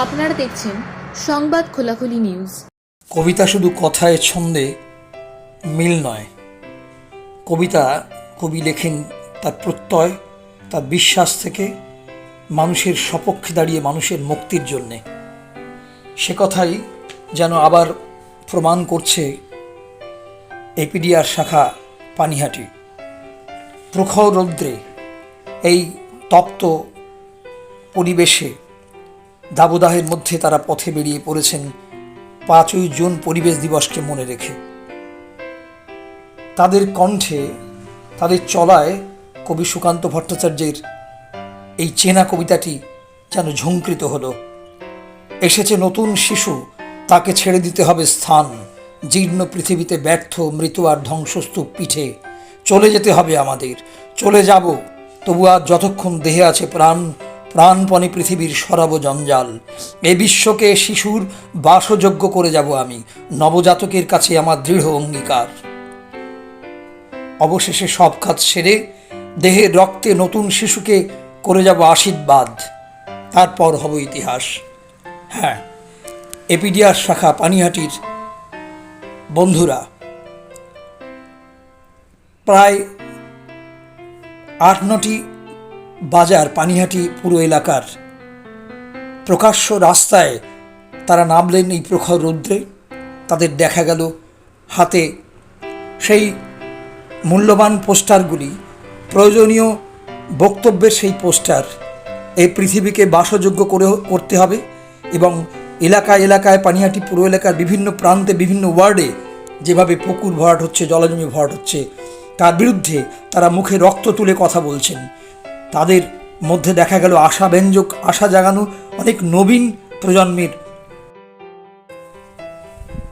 আপনারা দেখছেন সংবাদ খোলাখুলি নিউজ। কবিতা শুধু কথায় ছন্দে মিল নয়। কবিতা, কবি লেখেন তার প্রত্যয়, তার বিশ্বাস থেকে মানুষের সপক্ষে দাঁড়িয়ে মানুষের মুক্তির জন্যে। সে কথাই যেন আবার প্রমাণ করছে এপিডিআর শাখা পানিহাটি। প্রখর রৌদ্রে এই তপ্ত পরিবেশে দাবদাহের মধ্যে তারা পথে বেরিয়ে পড়েছেন পাঁচই জুন পরিবেশ দিবসকে মনে রেখে। তাদের কণ্ঠে, তাদের চলায় কবি সুকান্ত ভট্টাচার্যের এই চেনা কবিতাটি যেন ঝঙ্কৃত হলো। এসেছে নতুন শিশু, তাকে ছেড়ে দিতে হবে স্থান। জীর্ণ পৃথিবীতে ব্যর্থ, মৃত আর ধ্বংসস্তূপ পিঠে। চলে যেতে হবে আমাদের, চলে যাব, তবু আর যতক্ষণ দেহে আছে প্রাণ প্রাণপণে পৃথিবীর সরাব জঞ্জাল। এ বিশ্বকে শিশুর বাসযোগ্য করে যাব আমি। নবজাতকের কাছে আমার দৃঢ় অঙ্গীকার। অবশেষে সব কাজ সেরে দেহের রক্তে নতুন শিশুকে করে যাব আশীর্বাদ। তারপর হব ইতিহাস। হ্যাঁ এপিডিয়ার শাখা পানিহাটির বন্ধুরা, প্রায় আট নটি বাজার পানিহাটি পুরো এলাকার। প্রকাশ্য রাস্তায় তারা নামলেন এই প্রখর রৌদ্রে। তাদের দেখা গেল হাতে সেই মূল্যবান পোস্টারগুলি। প্রয়োজনীয় বক্তব্যের সেই পোস্টার এই পৃথিবীকে বাসযোগ্য করে করতে হবে এবং এলাকায় এলাকায় পানিহাটি পুরো এলাকার বিভিন্ন প্রান্তে বিভিন্ন ওয়ার্ডে যেভাবে পুকুর ভরাট হচ্ছে, জলজমি ভরাট হচ্ছে, তার বিরুদ্ধে তারা মুখে রক্ত তুলে কথা বলছেন। তাদের মধ্যে দেখা গেল আশাব্যঞ্জক আশা জাগানো অনেক নবীন প্রজন্মের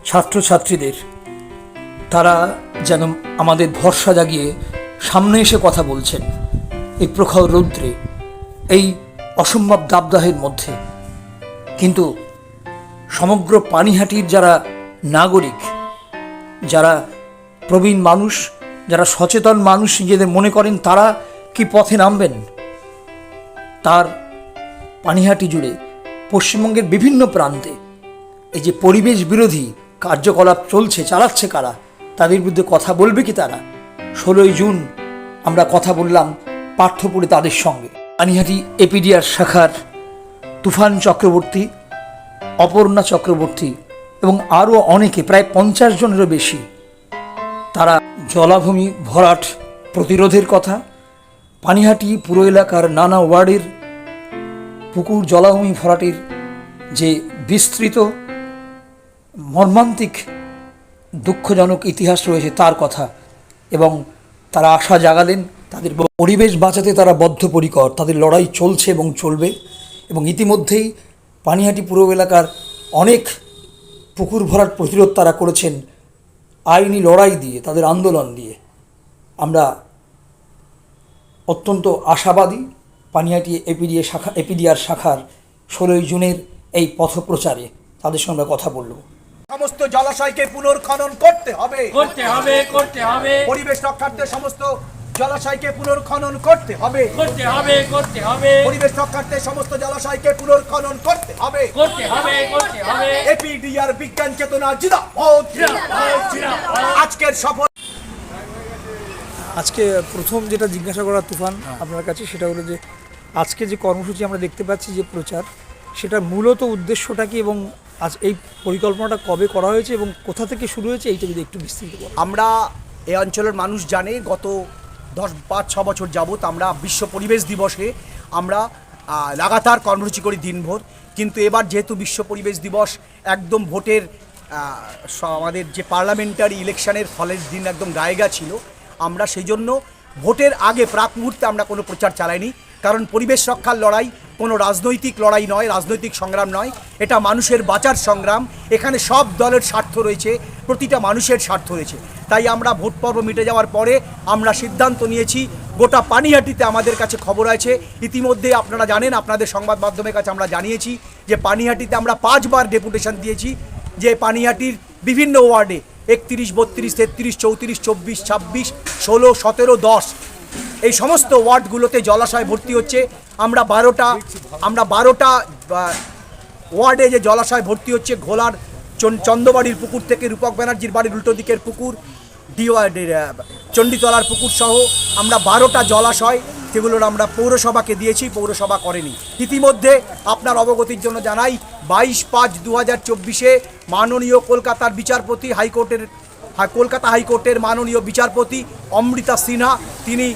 ছাত্রছাত্রীদের। তারা যেন আমাদের ভরসা জাগিয়ে সামনে এসে কথা বলছেন এই প্রখর রৌদ্রে, এই অসম্ভব দাবদাহের মধ্যে। কিন্তু সমগ্র পানিহাটির যারা নাগরিক, যারা প্রবীণ মানুষ, যারা সচেতন মানুষ নিজেদের মনে করেন, তারা কি পথে নামবেন? তার পানিহাটি জুড়ে পশ্চিমবঙ্গের বিভিন্ন প্রান্তে এই যে পরিবেশ বিরোধী কার্যকলাপ চলছে, চালাচ্ছে কারা, তাদের বিরুদ্ধে কথা বলবে কি তারা? ষোলোই জুন আমরা কথা বললাম পাঠ্যপুরে তাদের সঙ্গে। পানিহাটি এপিডিআর শাখার তুফান চক্রবর্তী, অপর্ণা চক্রবর্তী এবং আরও অনেকে, প্রায় পঞ্চাশ জনেরও বেশি, তারা জলাভূমি ভরাট প্রতিরোধের কথা পানিহাটি পুরো এলাকার নানা ওয়ার্ডের পুকুর জলাভূমি ভরাটির যে বিস্তৃত, মর্মান্তিক, দুঃখজনক ইতিহাস রয়েছে তার কথা এবং তারা আশা জাগালেন তাদের পরিবেশ বাঁচাতে তারা বদ্ধপরিকর, তাদের লড়াই চলছে এবং চলবে এবং ইতিমধ্যেই পানিহাটি পুরো এলাকার অনেক পুকুর ভরাট প্রতিরোধ তারা করেছেন আইনি লড়াই দিয়ে, তাদের আন্দোলন দিয়ে। আমরা অত্যন্ত আশাবাদী পানিহাটি এপিডিএ শাখা এপিডিআর শাখার ষোলোই জুনের এই পথপ্রচারে তাদের সঙ্গে কথা বলব। সমস্ত জলাশয়কে পুনর্খনন করতে হবে। করতে হবে করতে হবে। পরিবেশ রক্ষার্থে সমস্ত জলাশয়কে পুনর্খনন করতে হবে। করতে হবে করতে হবে। পরিবেশ রক্ষার্থে সমস্ত জলাশয়কে পুনর্খনন করতে হবে। করতে হবে করতে হবে। এপিডিআর বিজ্ঞান চেতনা জিদা আজকের শপথ আজকে প্রথম যেটা জিজ্ঞাসা করা তুফান আপনার কাছে সেটা হলো যে আজকে যে কর্মসূচি আমরা দেখতে পাচ্ছি যে প্রচার সেটা মূলত উদ্দেশ্যটা কি এবং আজ এই পরিকল্পনাটা কবে করা হয়েছে এবং কোথা থেকে শুরু হয়েছে এইটা যদি একটু বিস্তৃত আমরা এই অঞ্চলের মানুষ জানে গত দশ পাঁচ ছ বছর যাবত আমরা বিশ্ব পরিবেশ দিবসে আমরা লাগাতার কর্মসূচি করি দিনভর। কিন্তু এবার যেহেতু বিশ্ব পরিবেশ দিবস একদম ভোটের আমাদের যে পার্লামেন্টারি ইলেকশনের ফলের দিন একদম গায়েগা ছিল আমরা সেই জন্য ভোটের আগে প্রাক মুহূর্তে আমরা কোনো প্রচার চালাইনি। কারণ পরিবেশ রক্ষার লড়াই কোনো রাজনৈতিক লড়াই নয়, রাজনৈতিক সংগ্রাম নয়। এটা মানুষের বাঁচার সংগ্রাম। এখানে সব দলের স্বার্থ রয়েছে, প্রতিটা মানুষের স্বার্থ রয়েছে। তাই আমরা ভোট পর্ব মিটে যাওয়ার পরে আমরা সিদ্ধান্ত নিয়েছি, গোটা পানিহাটিতে আমাদের কাছে খবর আছে। ইতিমধ্যে আপনারা জানেন, আপনাদের সংবাদ মাধ্যমের কাছে আমরা জানিয়েছি যে পানিহাটিতে আমরা পাঁচবার ডেপুটেশন দিয়েছি, যে পানিহাটির বিভিন্ন ওয়ার্ডে একত্রিশ, বত্রিশ, তেত্রিশ, চৌত্রিশ, চব্বিশ, ছাব্বিশ, ষোলো, সতেরো, দশ। এই সমস্ত ওয়ার্ডগুলোতে জলাশয় ভর্তি হচ্ছে। আমরা বারোটা আমরা বারোটা ওয়ার্ডে যে জলাশয় ভর্তি হচ্ছে, ঘোলার চন- চন্দ্রবাড়ির পুকুর থেকে রূপক ব্যানার্জির বাড়ির উল্টো দিকের পুকুর ডিওয়ার্ডের চণ্ডীতলার পুকুর সহ আমরা বারোটা জলাশয় সেগুলোর আমরা পৌরসভাকে দিয়েছি, পৌরসভা করেনি। ইতিমধ্যে আপনার অবগতির জন্য জানাই, বাইশ পাঁচ দু হাজার চব্বিশে মাননীয় কলকাতার বিচারপতি হাইকোর্টের কলকাতা হাইকোর্টের মাননীয় বিচারপতি অমৃতা সিনহা, তিনি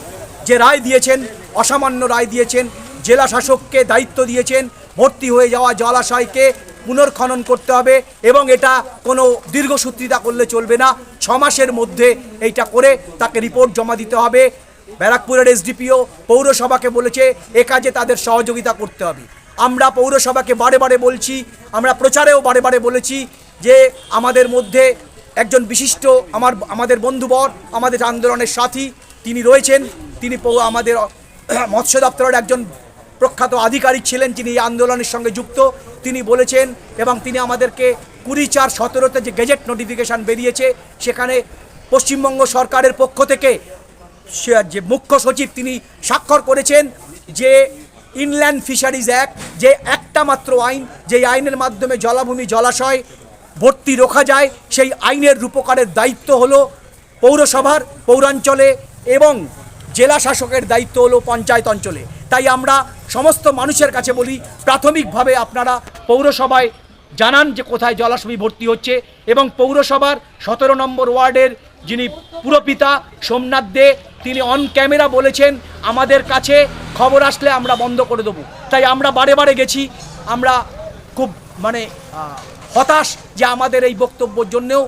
যে রায় দিয়েছেন, অসামান্য রায় দিয়েছেন, জেলা শাসককে দায়িত্ব দিয়েছেন, ভর্তি হয়ে যাওয়া জলাশয়কে পুনর্খনন করতে হবে এবং এটা কোনো দীর্ঘসূত্রিতা করলে চলবে না। ছ মাসের মধ্যে এইটা করে তাকে রিপোর্ট জমা দিতে হবে। ব্যারাকপুরের এসডিপিও পৌরসভাকে বলেছে, এ কাজে তাদের সহযোগিতা করতে হবে। আমরা পৌরসভাকে বারে বারে বলছি, আমরা প্রচারেও বারে বারে বলেছি যে আমাদের মধ্যে একজন বিশিষ্ট আমার, আমাদের বন্ধুবর, আমাদের আন্দোলনের সাথী তিনি রয়েছেন। তিনি আমাদের মৎস্য দপ্তরের একজন প্রখ্যাত আধিকারিক ছিলেন, যিনি এই আন্দোলনের সঙ্গে যুক্ত। তিনি বলেছেন এবং তিনি আমাদেরকে কুড়ি চার সতেরোতে যে গেজেট নোটিফিকেশান বেরিয়েছে, সেখানে পশ্চিমবঙ্গ সরকারের পক্ষ থেকে যে মুখ্য সচিব তিনি স্বাক্ষর করেছেন যে ইনল্যান্ড ফিশারিজ অ্যাক্ট, যে একটা মাত্র আইন, যেই আইনের মাধ্যমে জলাভূমি জলাশয় ভর্তি রোখা যায়, সেই আইনের রূপকারের দায়িত্ব হলো পৌরসভার, পৌরাঞ্চলে এবং জেলা শাসকের দায়িত্ব হলো পঞ্চায়েত অঞ্চলে। তাই আমরা সমস্ত মানুষের কাছে বলি, প্রাথমিকভাবে আপনারা পৌরসভায় জানান যে কোথায় জলাশয় ভর্তি হচ্ছে এবং পৌরসভার সতেরো নম্বর ওয়ার্ডের যিনি পুরপিতা সোমনাথ দে, তিনি অন ক্যামেরা বলেছেন, আমাদের কাছে খবর আসলে আমরা বন্ধ করে দেবো। তাই আমরা বারে বারে গেছি, আমরা খুব মানে হতাশ যে আমাদের এই বক্তব্যর জন্যেও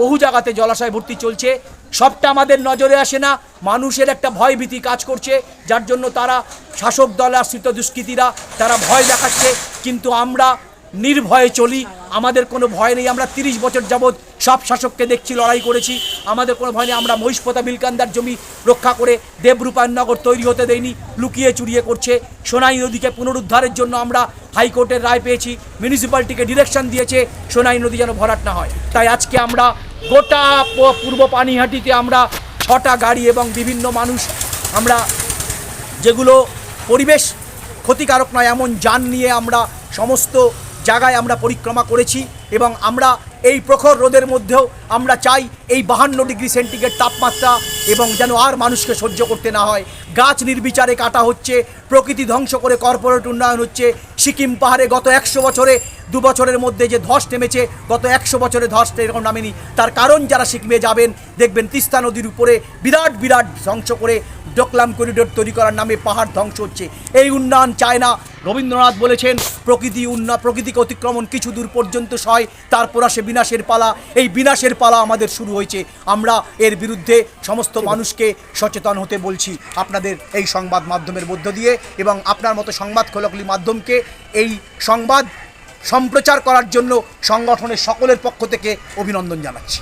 বহু জায়গাতে জলাশয় ভর্তি চলছে। সবটা আমাদের নজরে আসে না, মানুষের একটা ভয় ভীতি কাজ করছে, যার জন্য তারা শাসক দল আশ্রিত দুষ্কৃতীরা, তারা ভয় দেখাচ্ছে। কিন্তু আমরা নির্ভয়ে চলি, আমাদের কোনো ভয় নেই। আমরা তিরিশ বছর যাবৎ সব শাসককে দেখছি, লড়াই করেছি। আমাদের কোনো ভয় নেই, আমরা মহিষপতা বিলকান্দার জমি রক্ষা করে দেবরূপায়ণনগর তৈরি হতে দেইনি, লুকিয়ে চুরিয়ে করছে। সোনাই নদীকে পুনরুদ্ধারের জন্য আমরা হাইকোর্টের রায় পেয়েছি মিউনিসিপ্যালিটিকে ডিরেকশন দিয়েছে, সোনাই নদী যেন ভরাট না হয়। তাই আজকে আমরা গোটা পূর্ব পানিহাটিতে আমরা ছটা গাড়ি এবং বিভিন্ন মানুষ, আমরা যেগুলো পরিবেশ ক্ষতিকারক নয়, এমন যান নিয়ে আমরা সমস্ত জায়গায় আমরা পরিক্রমা করেছি। এবং আমরা এই প্রখর রোদের মধ্যেও আমরা চাই এই বাহান্ন ডিগ্রি সেন্টিগ্রেড তাপমাত্রা এবং যেন আর মানুষকে সহ্য করতে না হয়। গাছ নির্বিচারে কাটা হচ্ছে, প্রকৃতি ধ্বংস করে কর্পোরেট উন্নয়ন হচ্ছে। সিকিম পাহাড়ে গত একশো বছরে, দু বছরের মধ্যে যে ধস নেমেছে, গত একশো বছরে ধস এরকম নামেনি। তার কারণ যারা সিকিমে যাবেন, দেখবেন তিস্তা নদীর উপরে বিরাট বিরাট ধ্বংস করে ডোকলাম করিডোর তৈরি করার নামে পাহাড় ধ্বংস হচ্ছে। এই উন্নয়ন চায় না। রবীন্দ্রনাথ বলেছেন প্রকৃতি উন্নয়ন প্রকৃতিকে অতিক্রমণ কিছু দূর পর্যন্ত সয় তারপর আসে বিনাশের পালা। এই বিনাশের পালা আমাদের শুরু হয়েছে। আমরা এর বিরুদ্ধে সমস্ত মানুষকে সচেতন হতে বলছি। আপনাদের এই সংবাদ মাধ্যমের মধ্য দিয়ে এবং আপনার মতো সংবাদ খোলাখুলি মাধ্যমকে এই সংবাদ সম্প্রচার করার জন্য সংগঠনের সকলের পক্ষ থেকে অভিনন্দন জানাচ্ছি।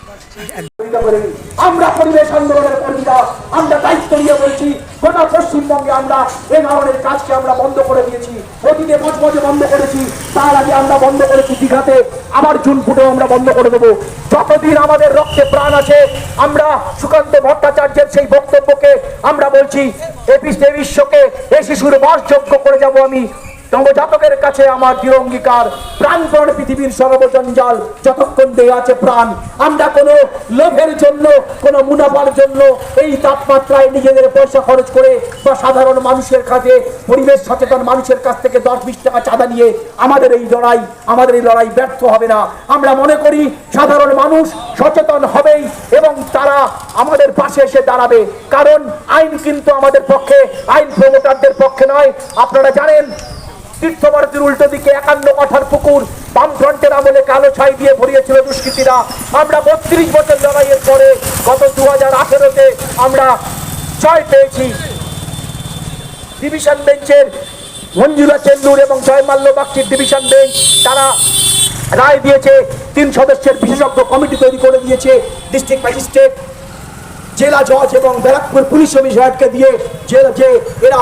আমরা পরিবেশ আন্দোলনের কর্মীরা, আমরা দায়িত্ব নিয়ে বলছি, গোটা পশ্চিমবঙ্গে আমরা এই ধরনের কাজকে আমরা বন্ধ করে দিয়েছি, অতীতে মজমজে বন্ধ করেছি, তার আগে আমরা বন্ধ করেছি দীঘাতে, আবার জুন ফুটেও আমরা বন্ধ করে দেবো। যতদিন আমাদের রক্তে প্রাণ আছে, আমরা সুকান্ত ভট্টাচার্যের সেই বক্তব্যকে আমরা বলছি এপিস বিশ্বকে এ শিশুর বাসযোগ্য করে যাব আমি। নবজাতকের কাছে আমার দৃঢ় অঙ্গীকার, প্রাণপণ পৃথিবীর সর্বজঞ্জাল যতক্ষণ দেহ আছে প্রাণ। আমরা কোনো লোভের জন্য, কোনো মুনাফার জন্য এই তাপমাত্রায় নিজেদের পয়সা খরচ করে বা সাধারণ মানুষের কাছে, পরিবেশ সচেতন মানুষের কাছ থেকে দশ বিশ টাকা চাঁদা নিয়ে আমাদের এই লড়াই, আমাদের এই লড়াই ব্যর্থ হবে না। আমরা মনে করি সাধারণ মানুষ সচেতন হবেই এবং তারা আমাদের পাশে এসে দাঁড়াবে। কারণ আইন কিন্তু আমাদের পক্ষে, আইন প্রমোটারদের পক্ষে নয়। আপনারা জানেন তীর্থভারতীর উল্টো দিকে একান্ন পুকুর আমলে কালো ছাই দিয়ে ভরিয়েছিল দুষ্কৃতীরা। আমরা বত্রিশ বছর লড়াইয়ের পরে গত দু হাজার আঠেরোতে আমরা জয় পেয়েছি। ডিভিশন বেঞ্চের চেন্দুর এবং জয়মাল্য বাগচির ডিভিশন বেঞ্চ, তারা রায় দিয়েছে, তিন সদস্যের বিশেষজ্ঞ কমিটি তৈরি করে দিয়েছে, ডিস্ট্রিক্ট ম্যাজিস্ট্রেট, জেলা জজ এবং ব্যারাকপুর পুলিশ কমিশনারকে দিয়ে যে যে এরা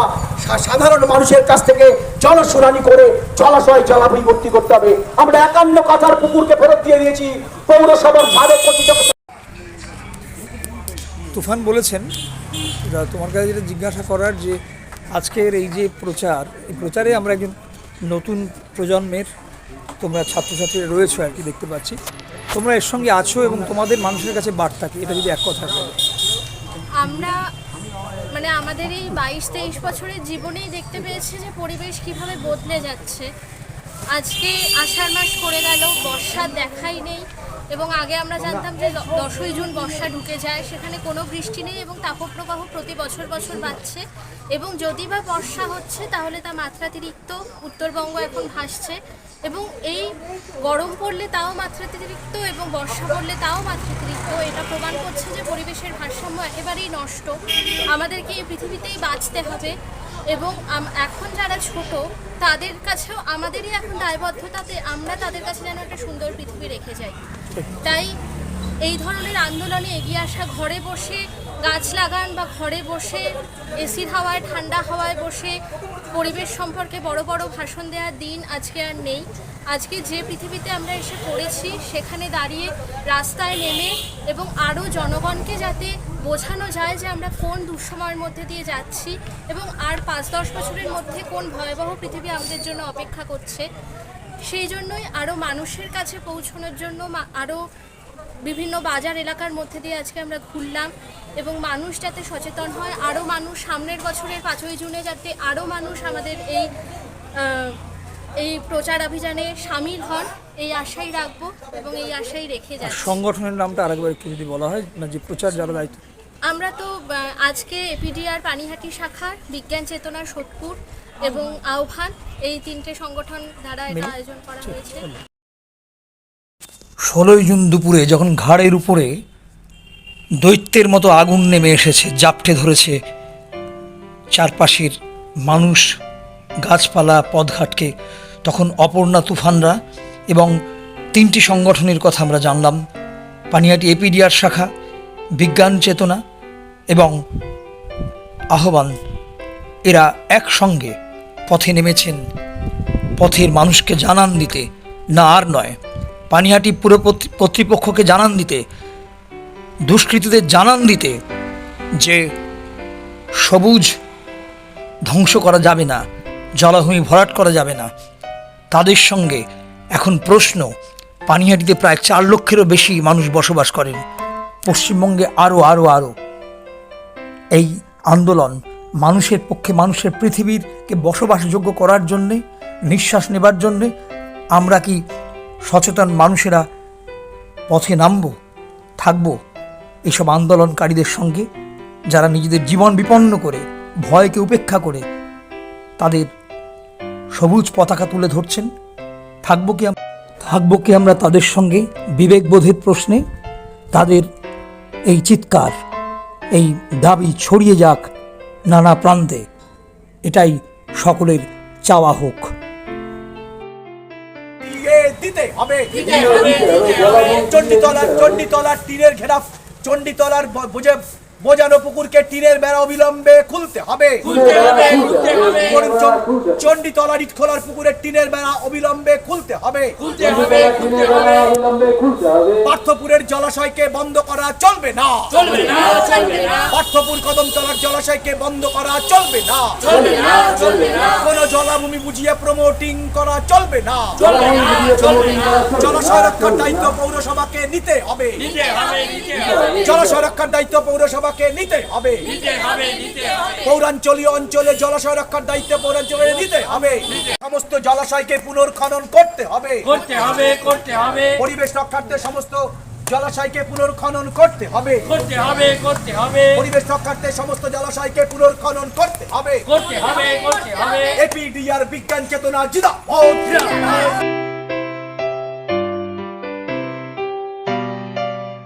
সাধারণ মানুষের কাছ থেকে জনশুনানি করে জলাশয় জলাভূমি ভর্তি করতে হবে। আমরা একান্ন কাঠার পুকুরকে ফেরত দিয়ে দিয়েছি। পৌরসভার কোটি তুফান বলেছেন। তোমার কাছে যেটা জিজ্ঞাসা করার যে আজকের এই যে প্রচার এই প্রচারে আমরা একজন নতুন প্রজন্মের তোমরা ছাত্রছাত্রীরা রয়েছো আর কি দেখতে পাচ্ছি। তোমরা এর সঙ্গে আছো এবং তোমাদের মানুষের কাছে বার্তা কি? এটা যদি এক কথা বলো। আমরা মানে আমাদের এই বাইশ তেইশ বছরের জীবনেই দেখতে পেয়েছে যে পরিবেশ কীভাবে বদলে যাচ্ছে। আজকে আষাঢ় মাস পড়ে গেল বর্ষার দেখাই নেই এবং আগে আমরা জানতাম যে দশই জুন বর্ষা ঢুকে যায়, সেখানে কোনো বৃষ্টি নেই এবং তাপপ্রবাহ প্রতি বছর বছর বাড়ছে। এবং যদি বা বর্ষা হচ্ছে, তাহলে তা মাত্রাতিরিক্ত উত্তরবঙ্গ এখন ভাসছে। এবং এই গরম পড়লে তাও মাত্রাতিরিক্ত এবং বর্ষা পড়লে তাও মাত্রাতিরিক্ত। এটা প্রমাণ করছে যে পরিবেশের ভারসাম্য একেবারেই নষ্ট। আমাদেরকে এই পৃথিবীতেই বাঁচতে হবে এবং এখন যারা ছোট তাদের কাছেও আমাদেরই এখন দায়বদ্ধতাতে আমরা তাদের কাছে যেন একটা সুন্দর পৃথিবী রেখে যাই। তাই এই ধরনের আন্দোলনে এগিয়ে আসা ঘরে বসে গাছ লাগান বা ঘরে বসে এসির হাওয়ায়, ঠান্ডা হাওয়ায় বসে, পরিবেশ সম্পর্কে বড় বড় ভাষণ দেওয়ার দিন আজকে আর নেই। আজকে যে পৃথিবীতে আমরা এসে পড়েছি, সেখানে দাঁড়িয়ে রাস্তায় নেমে এবং আরও জনগণকে যাতে বোঝানো যায় যে আমরা কোন দুঃসময়ের মধ্যে দিয়ে যাচ্ছি এবং আর পাঁচ দশ বছরের মধ্যে কোন ভয়াবহ পৃথিবী আমাদের জন্য অপেক্ষা করছে, সেই জন্যই আরও মানুষের কাছে পৌঁছানোর জন্য আরও বিভিন্ন বাজার এলাকার মধ্যে দিয়ে আজকে আমরা ঘুরলাম এবং মানুষ যাতে সচেতন হয় আরও মানুষ সামনের বছরের পাঁচই জুনে যাতে আরও মানুষ আমাদের এই এই প্রচার অভিযানে সামিল হন এই আশাই রাখব এবং এই আশাই রেখে যাচ্ছি। সংগঠনের নামটা আরেকবার একটু যদি বলা হয় না যে প্রচার যারা দায়িত্ব আমরা তো আজকে এপিডিআর পানিহাটি শাখার বিজ্ঞান চেতনা সোদপুর এবং আহ্বান এই তিনটে সংগঠন দ্বারা এটা আয়োজন করা হয়েছে। ষোলোই জুন দুপুরে যখন ঘাড়ের উপরে দৈত্যের মতো আগুন নেমে এসেছে, জাপটে ধরেছে, চারপাশের মানুষ, গাছপালা, পদঘাটকে, তখন অপর্ণা তুফানরা এবং তিনটি সংগঠনের কথা আমরা জানলাম। পানিয়াটি এপিডিআর শাখা, বিজ্ঞান চেতনা এবং আহ্বান। এরা একসঙ্গে পথে নেমেছেন। পথের মানুষকে জানান দিতে না আর নয়। পানিহাটি পুর কর্তৃপক্ষকে জানান দিতে, দুষ্কৃতীদের জানান দিতে যে সবুজ ধ্বংস করা যাবে না, জলাভূমি ভরাট করা যাবে না। তাদের সঙ্গে এখন প্রশ্ন, পানিহাটিতে প্রায় চার লক্ষেরও বেশি মানুষ বসবাস করেন। পশ্চিমবঙ্গে আরও আরও আরও। এই আন্দোলন মানুষের পক্ষে, মানুষের পৃথিবীরকে বসবাসযোগ্য করার জন্যে, নিঃশ্বাস নেবার জন্যে, আমরা কি সচেতন মানুষেরা পথে নামব, থাকব এসব আন্দোলনকারীদের সঙ্গে যারা নিজেদের জীবন বিপন্ন করে, ভয়কে উপেক্ষা করে তাদের সবুজ পতাকা তুলে ধরছেন। থাকব কি থাকব কি আমরা তাদের সঙ্গে? বিবেকবোধের প্রশ্নে তাদের এই চিৎকার, এই দাবি ছড়িয়ে যাক নানা প্রান্তে। এটাই সকলের চাওয়া হোক। হবে। চণ্ডীতলার চণ্ডীতলার টিনের ঘেরা চণ্ডীতলার বুঝে বোঝে বোঝানো পুকুরকে টিনের বেড়া অবিলম্বে খুলতে হবে। খুলতে হবে খুলতে হবে। বরং ইটখোলার পুকুরের টিনের বেড়া অবিলম্বে খুলতে হবে। পার্থপুরের জলাশয়কে বন্ধ করা চলবে না। চলবে না চলবে পার্থপুর কদমতলার জলাশয়কে বন্ধ করা চলবে না। চলবে না চলবে জলাভূমি বুঝিয়ে প্রমোটিং করা চলবে না। চলবে না জলাশয় রক্ষার দায়িত্ব পৌরসভাকে নিতে হবে। জলাশয় রক্ষার দায়িত্ব পৌরসভাকে নিতে হবে। নিতে হবে নিতে হবে। পৌরাঞ্চলীয় অঞ্চলে জলাশয় রক্ষার দায়িত্ব পৌরাঞ্চলে নিতে হবে। সমস্ত জলাশয়কে পুনর্খনন করতে হবে। করতে হবে করতে হবে। পরিবেশ রক্ষার্থে সমস্ত জলাশয়কে পুনর্খনন করতে হবে। করতে হবে করতে হবে। পরিবেশ রক্ষার্থে সমস্ত জলাশয়কে পুনর্খনন করতে হবে। করতে হবে করতে হবে। এপিডিআর বিজ্ঞান চেতনা জিদাবাদ।